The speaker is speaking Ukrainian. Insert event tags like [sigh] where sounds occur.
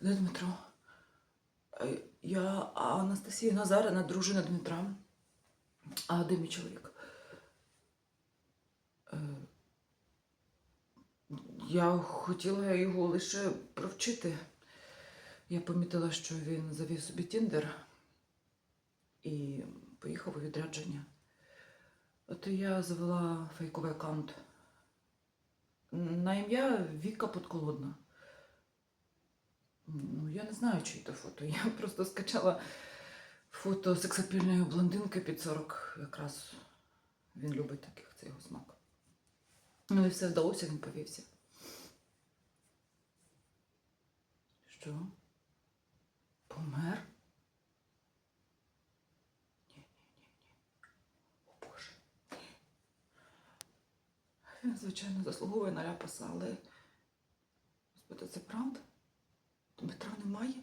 Де Дмитро? Е, Я Анастасія Назарина, дружина Дмитра. А де мій чоловік? Е, Я хотіла його лише провчити. Я помітила, що він завів собі Тіндер і поїхав у відрядження. От я завела фейковий аккаунт. На ім'я Віка Подколодна. Ну, я не знаю, чиї то фото. [laughs] Я просто скачала фото сексапільної блондинки під 40. Якраз він любить таких, це його смак. Ну і все вдалося, він повівся. Що? Помер? Ні-ні-ні-ні. О Боже. Він, звичайно, заслуговує на ляпаса, але. Господи, це правда? Петра немає.